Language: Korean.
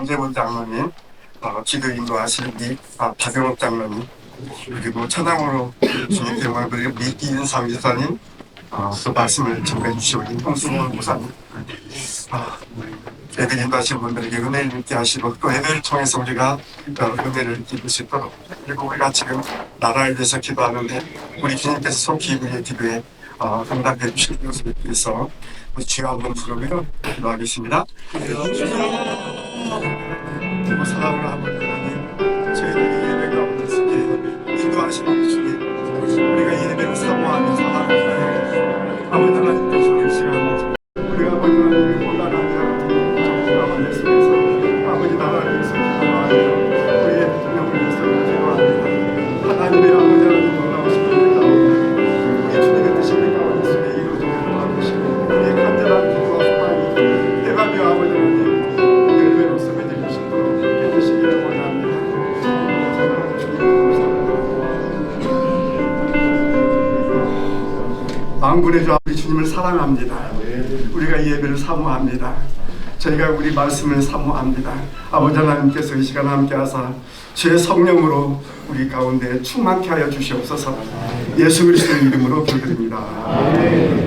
강재문 장로님, 어, 기도 인도하신 미 아, 박영욱 장로님, 그리고 천황으로 주님 대망 그리고 미기인상 지사님, 어, 또 말씀을 전해 주시고 홍승원 목사님, 아, 애들 인도하신 분들에게 은혜를 있게 하시고 또 애들을 통해서 우리가 어, 은혜를 입을 수 있도록 그리고 우리가 지금 나라를 위해서 기도하는데 우리 주님께서 속히 우리의 기도에 어, 응답해 것을 위해서 우리 주여 한번 부르며 기도하겠습니다. 사랑을 한번 하나님 저희들이 예배 가운데 속에 인도하시는 주님 우리가 예배를 사모하며 사랑하며 아버지 하나님께서 이 시간. 우리가 아버지 하나님이 곤란한 자 정신하는 속에서 망군의 주 우리 주님을 사랑합니다. 우리가 이 예배를 사모합니다. 저희가 우리 말씀을 사모합니다. 아버지 하나님께서 이 시간 함께 하사 주의 성령으로 우리 가운데 충만케 하여 주시옵소서. 예수 그리스도의 이름으로 기도드립니다.